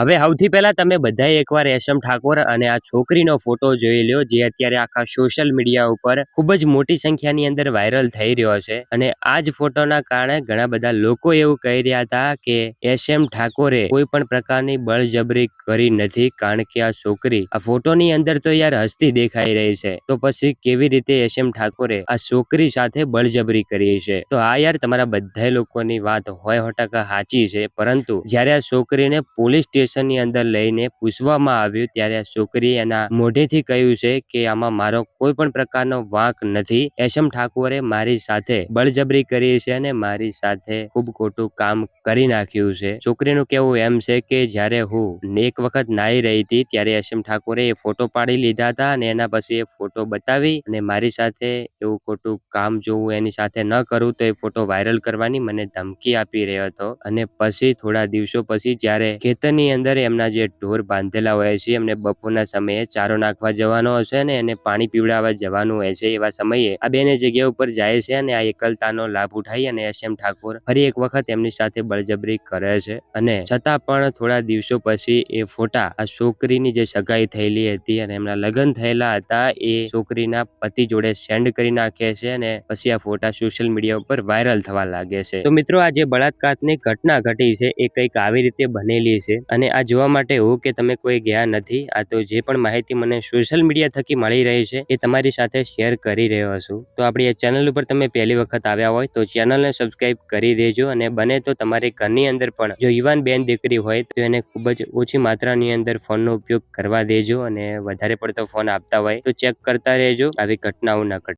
હવે સૌથી પહેલા તમે બધાએ એકવાર એશમ ઠાકોર અને આ છોકરીનો ફોટો જોઈ લ્યો, જે અત્યારે આખા સોશિયલ મીડિયા ઉપર ખૂબ જ મોટી સંખ્યાની અંદર વાયરલ થઈ રહ્યો છે. અને આ જ ફોટોના કારણે ઘણા બધા લોકો એવું કહી રહ્યા હતા કે એસએમ ઠાકોરે કોઈ પણ પ્રકારની બળજબરી કરી નથી, કારણ કે આ છોકરી આ ફોટોની અંદર તો યાર હસ્તી દેખાઈ રહી છે. તો પછી કેવી રીતે એશએમ ઠાકોરે આ છોકરી સાથે બળજબરી કરી છે? તો આ યાર, તમારા બધા લોકોની વાત હોય સો સાચી છે. પરંતુ જ્યારે આ છોકરીને પોલીસ સ્ટેશનની અંદર લઈને પૂછવામાં આવ્યું ત્યારે આ છોકરીએ એના મોઢેથી કહ્યું છે કે આમાં મારો કોઈ પણ પ્રકારનો વાંક નથી. એશમ ઠાકોરે મારી સાથે બળજબરી કરી છે અને મારી સાથે ખૂબ ખોટું કામ કરી નાખ્યું છે. છોકરીનું કેવું એમ છે કે જ્યારે હું એક વખત નાઈ રહી હતી ત્યારે એશમ ઠાકોરે એ ફોટો પાડી લીધા હતા અને એના પછી એ ફોટો બતાવી અને મારી સાથે એવું ખોટું કામ જો હું એની સાથે ન કરું તો એ ફોટો વાયરલ કરવાની મને ધમકી આપી રહ્યો હતો. અને પછી થોડા દિવસો પછી જ્યારે ખેતરની અંદર એમના જે ઢોર બાંધેલા હોય છે, એમને બપોરના સમયે ચારો નાખવા જવાનો હશે અને એને પાણી પીવડાવવા જવાનું હોય છે, એવા સમયે આ બેને જગ્યા ઉપર જાય છે અને આ એકલતાનો લાભ ઉઠાવી અને એશએમ ઠાકોર ફરી એક વખત એમની સાથે બળજબરી કરે છે. અને છતાં પણ થોડા દિવસો પછી એ ફોટા આ છોકરીની જે સગાઈ થયેલી હતી અને એમના લગ્ન થયેલા હતા, એ છોકરીના પતિ જોડે સેન્ડ કરી નાખે છે અને પછી આ ફોટા સોશિયલ મીડિયા ઉપર વાયરલ થવા લાગે છે. તો મિત્રો, આ જે બળાત્કારની ઘટના ઘટી છે, એ કંઈક આવી રીતે બનેલી છે અને આ જોવા માટે હું કે તમે કોઈ ગયા નથી, આ તો જે પણ માહિતી મને સોશિયલ મીડિયા થકી મળી રહી છે, એ તમારી સાથે શેર કરી રહ્યો છું. તો આપણી આ ચેનલ ઉપર તમે પહેલી વખત આવ્યા હોય, તો ચેનલને સબસ્ક્રાઈબ કરી દેજો અને બને તો તમારી ઘરની અંદર પણ જો યુવાન બેન દીકરી હોય, તો એને ખૂબ જ ઓછી માત્રાની અંદર ફોનનો ઉપયોગ કરવા દેજો અને વધારે પડતો ફોન આપતા હોય, તો ચેક કરતા રહેજો, આવી ઘટનાઓ ન ઘટે